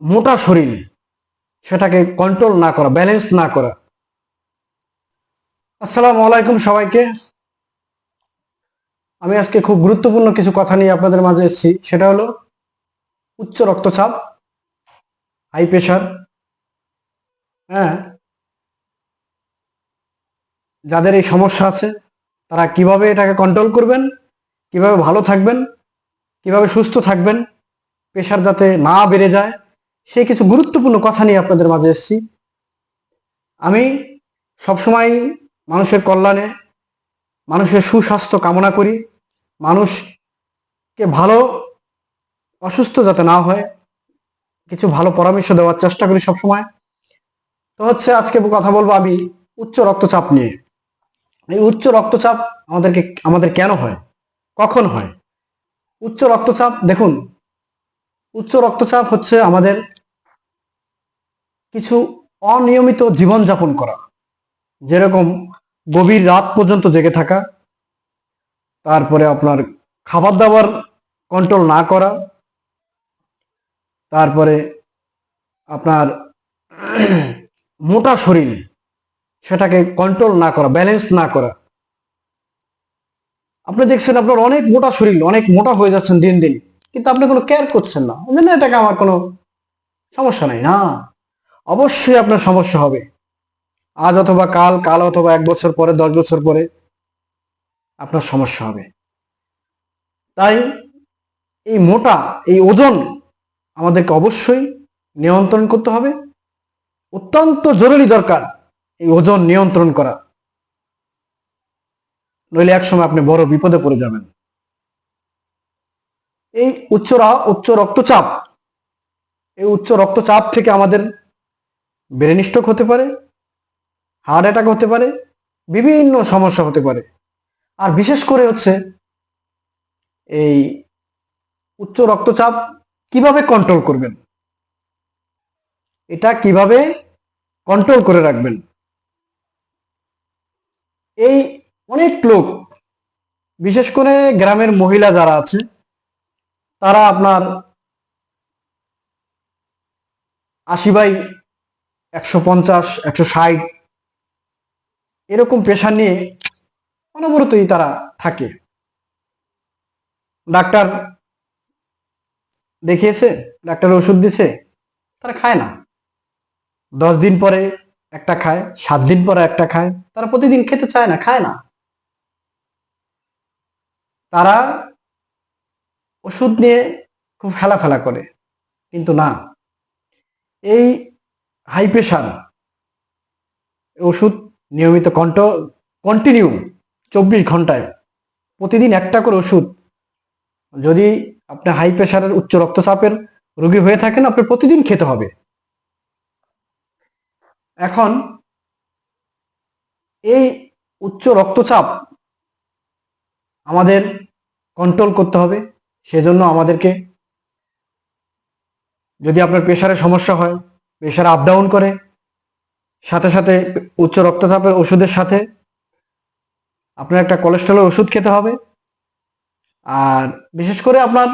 মোটা শরীর, সেটাকে কন্ট্রোল না করা ব্যালেন্স না করা। আসসালামু আলাইকুম সবাইকে। আমি আজকে খুব গুরুত্বপূর্ণ কিছু কথা নিয়ে আপনাদের মাঝে এসেছি, সেটা হলো উচ্চ রক্তচাপ হাই প্রেশার হ্যাঁ? যাদের এই সমস্যা আছে, তারা কীভাবে এটাকে কন্ট্রোল করবেন, কীভাবে ভালো থাকবেন, কীভাবে সুস্থ থাকবেন প্রেশার যাতে না বেড়ে যায় সেই কিছু গুরুত্বপূর্ণ কথা নিয়ে আপনাদের মাঝে এসেছি। আমি সবসময় মানুষের কল্যাণে, মানুষের সুস্বাস্থ্য কামনা করি। মানুষকে ভালো, অসুস্থ যাতে না হয়, কিছু ভালো পরামর্শ দেওয়ার চেষ্টা করি সবসময়। তো হচ্ছে আজকে কথা বলব আমি উচ্চ রক্তচাপ নিয়ে। এই উচ্চ রক্তচাপ আমাদেরকে, আমাদের কেন হয়? কখন হয়? উচ্চ রক্তচাপ, দেখুন, উচ্চ রক্তচাপ হচ্ছে আমাদের কিছু অনিয়মিত জীবনযাপন করা। যেরকম গভীর রাত পর্যন্ত জেগে থাকা, তারপরে আপনার খাবার দাবার কন্ট্রোল না করা, তারপরে আপনার মোটা শরীর, সেটাকে কন্ট্রোল না করা ব্যালেন্স না করা। আপনি দেখছেন আপনার অনেক মোটা শরীর, অনেক মোটা হয়ে যাচ্ছেন দিন দিন, কিন্তু আপনি কোনো কেয়ার করছেন না। এটাকে আমার কোনো সমস্যা নাই, না। অবশ্যই আপনার সমস্যা হবে। আজ অথবা কাল কাল অথবা এক বছর পরে, দশ বছর পরে আপনার সমস্যা হবে। তাই এই মোটা, এই ওজন আমাদেরকে অবশ্যই নিয়ন্ত্রণ করতে হবে। অত্যন্ত জরুরি দরকার এই ওজন নিয়ন্ত্রণ করা। নইলে একসময় আপনি বড় বিপদে পড়ে যাবেন। এই উচ্চরা উচ্চ রক্তচাপ, এই উচ্চ রক্তচাপ থেকে আমাদের ব্রেন স্ট্রোক হতে পারে হার্ট অ্যাটাক হতে পারে, বিভিন্ন সমস্যা হতে পারে। আর বিশেষ করে হচ্ছে এই উচ্চ রক্তচাপ কীভাবে কন্ট্রোল করবেন? এটা কীভাবে কন্ট্রোল করে রাখবেন? এই অনেক লোক, বিশেষ করে গ্রামের মহিলা যারা আছে, তারা আপনার আশি বাই একশো পঞ্চাশ, একশো ষাট এরকম পেশা নিয়ে অনবরতই তারা থাকে। ডাক্তার দেখিয়েছে ডাক্তার ওষুধ দিছে, তারা খায় না। দশ দিন পরে একটা খায়, সাত দিন পরে একটা খায়, তারা প্রতিদিন খেতে চায় না, খায় না। তারা ওষুধ নিয়ে খুব হেলা ফেলা করে, কিন্তু না। এই হাই প্রেশার ওষুধ, নিয়মিত কন্ট কন্টিনিউ চব্বিশ ঘন্টায় প্রতিদিন একটা করে ওষুধ। যদি আপনার হাই প্রেশারের উচ্চ রক্তচাপের রোগী হয়ে থাকেন, আপনি প্রতিদিন খেতে হবে। এখন, এই উচ্চ রক্তচাপ আমাদের কন্ট্রোল করতে হবে, সেজন্য আমাদেরকে, যদি আপনার প্রেশারের সমস্যা হয় প্রেশার আপ ডাউন করে, সাথে সাথে উচ্চ রক্তচাপের ওষুধের সাথে আপনার একটা কোলেস্ট্রলের ওষুধ খেতে হবে। আর বিশেষ করে আপনার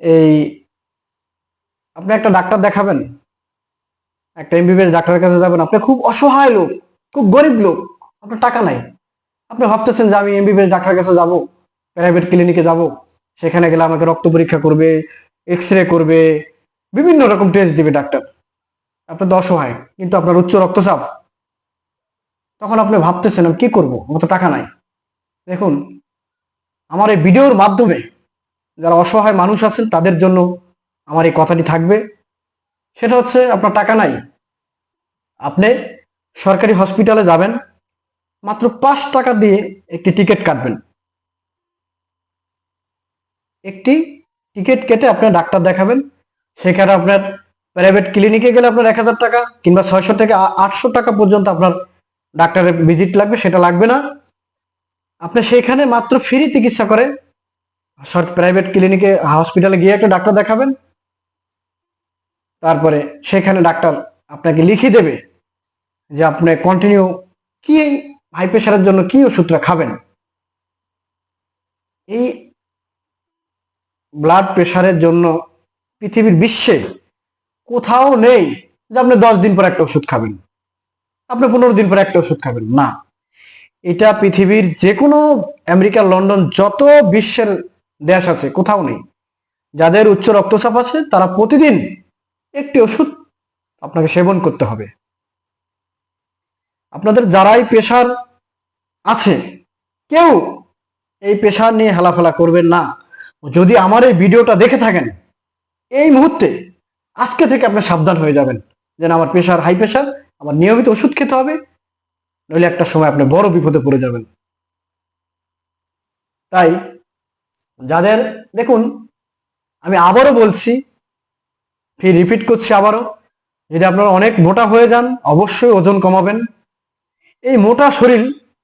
এই, আপনি একটা ডাক্তার দেখাবেন, একটা এমবিবিএস ডাক্তারের কাছে যাবেন, আপনি খুব অসহায় লোক, খুব গরিব লোক, আপনার টাকা নাই। আপনি ভাবতেছেন যে আমি এমবিবিএস ডাক্তারের কাছে যাব প্রাইভেট ক্লিনিকে যাব, সেখানে গেলে আমাকে রক্ত পরীক্ষা করবে এক্স রে করবে, বিভিন্ন রকম টেস্ট দিবে ডাক্তার। আপনার তো অসহায় কিন্তু আপনার উচ্চ রক্তচাপ। তখন আপনি ভাবতেছেন কি করব? আমার তো টাকা নাই। দেখুন, আমার এই ভিডিওর মাধ্যমে যারা অসহায় মানুষ আছেন, তাদের জন্য আমার এই কথাটি থাকবে। সেটা হচ্ছে, আপনার টাকা নাই। আপনি সরকারি হসপিটালে যাবেন, মাত্র পাঁচ টাকা দিয়ে একটি টিকিট কাটবেন। একটি টিকিট কেটে আপনি ডাক্তার দেখাবেন, সেখানে আপনার প্রাইভেট ক্লিনিকে গেলে আপনার এক হাজার টাকা কিংবা ছয়শো থেকে আটশো টাকা পর্যন্ত আপনার ডাক্তারের ভিজিট লাগবে, সেটা লাগবে না। আপনি সেখানে মাত্র ফ্রি চিকিৎসা করে প্রাইভেট ক্লিনিকে হসপিটালে গিয়ে একটা ডাক্তার দেখাবেন। তারপরে সেখানে ডাক্তার আপনাকে লিখে দেবে যে আপনি কন্টিনিউ কি হাই প্রেশারের জন্য কি ওষুধটা খাবেন। এই ব্লাড প্রেশারের জন্য পৃথিবীর বিশ্বে কোথাও নেই যে আপনি দশ দিন পর একটা ওষুধ খাবেন। আপনি পনেরো দিন পর একটা ওষুধ খাবেন। না। এটা পৃথিবীর যে কোনো আমেরিকা, লন্ডন, যত বিশ্বের দেশ আছে, কোথাও নেই। যাদের উচ্চ রক্তচাপ আছে, তারা প্রতিদিন একটি ওষুধ আপনাকে সেবন করতে হবে। আপনাদের যারাই পেশার আছে, কেউ এই প্রেশার নিয়ে হেলাফেলা করবেন না। যদি আমার এই ভিডিওটা দেখে থাকেন, এই মুহূর্তে আজকে থেকে আপনি সাবধান হয়ে যাবেন। যেন আমার প্রেশার হাই প্রেশার আমার নিয়মিত ওষুধ খেতে হবে, নইলে একটা সময় আপনি বড় বিপদে পড়ে যাবেন। তাই যাদের, দেখুন, আমি আবারও বলছি ফির রিপিট করছি আবারও, যদি আপনারা অনেক মোটা হয়ে যান, অবশ্যই ওজন কমাবেন। এই মোটা শরীর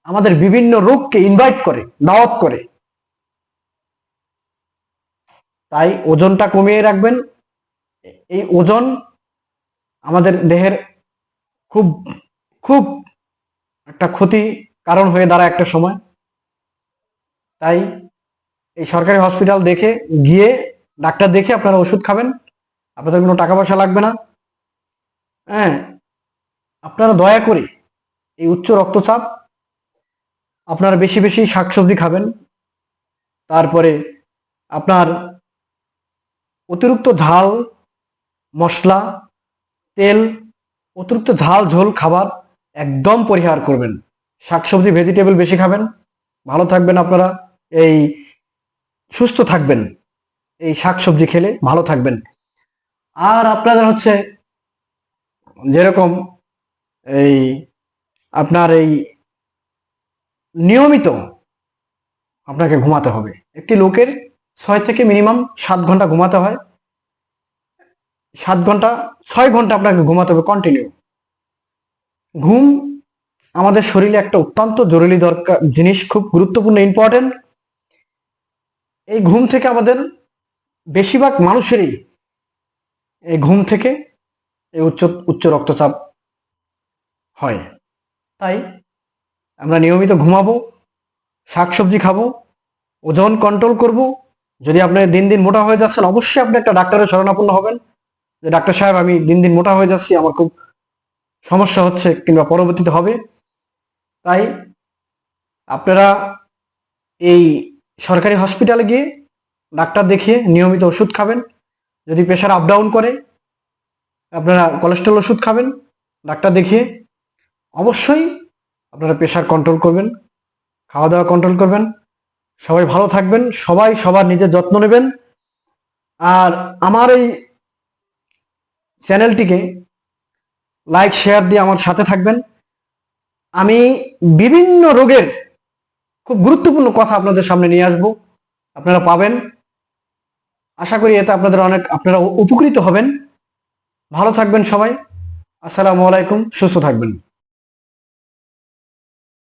আমাদের বিভিন্ন রোগকে ইনভাইট করে, দাওয়াত করে। তাই ওজনটা কমিয়ে রাখবেন এই ওজন আমাদের দেহের খুব খুব একটা ক্ষতি কারণ হয়ে দাঁড়ায় একটা সময়। তাই এই সরকারি হসপিটাল দেখে গিয়ে ডাক্তার দেখে আপনারা ওষুধ খাবেন, আপনাদের কোনো টাকা পয়সা লাগবে না। হ্যাঁ আপনারা দয়া করে এই উচ্চ রক্তচাপ, আপনারা বেশি বেশি শাকসবজি খাবেন, তারপরে আপনার অতিরিক্ত ঝাল মশলা, তেল, অতিরিক্ত ঝাল, ঝোল, খাবার একদম পরিহার করবেন। শাকসবজি ভেজিটেবল বেশি খাবেন। ভালো থাকবেন আপনারা। এই সুস্থ থাকবেন। এই শাকসবজি খেলে ভালো থাকবেন। আর আপনাদের হচ্ছে যেরকম এই আপনার এই নিয়মিত আপনাকে ঘুমাতে হবে। একটি লোকের ছয় থেকে মিনিমাম সাত ঘণ্টা ঘুমাতে হয়। সাত ঘণ্টা, ছয় ঘণ্টা আপনাকে ঘুমাতে হবে কন্টিনিউ ঘুম আমাদের শরীরে একটা অত্যন্ত জরুরি দরকার, জিনিস খুব গুরুত্বপূর্ণ ইম্পর্টেন্ট এই ঘুম থেকে আমাদের বেশিরভাগ মানুষেরই এই ঘুম থেকে এই উচ্চ উচ্চ রক্তচাপ হয়। তাই আমরা নিয়মিত ঘুমাবো, শাকসবজি খাব, ওজন কন্ট্রোল করব। যদি আপনি দিন দিন মোটা হয়ে যাচ্ছেন, অবশ্যই আপনি একটা ডাক্তারের শরণাপন্ন হবেন। যে ডাক্তার সাহেব, আমি দিন দিন মোটা হয়ে যাচ্ছি, আমার খুব সমস্যা হচ্ছে কিংবা পরবর্তীতে হবে। তাই আপনারা এই সরকারি হসপিটালে গিয়ে ডাক্তার দেখিয়ে নিয়মিত ওষুধ খাবেন। যদি প্রেশার আপ ডাউন করে, আপনারা কোলেস্ট্রল ওষুধ খাবেন, ডাক্তার দেখিয়ে অবশ্যই আপনারা প্রেশার কন্ট্রোল করবেন, খাওয়া দাওয়া কন্ট্রোল করবেন। সবাই ভালো থাকবেন, সবাই সবার নিজের যত্ন নেবেন। আর আমার এই চ্যানেলটিকে লাইক শেয়ার দিয়ে আমার সাথে থাকবেন। আমি বিভিন্ন রোগের খুব গুরুত্বপূর্ণ কথা আপনাদের সামনে নিয়ে আসব। আপনারা পাবেন। আশা করি এতে আপনাদের অনেক, আপনারা উপকৃত হবেন। ভালো থাকবেন সবাই। আসসালামু আলাইকুম, সুস্থ থাকবেন।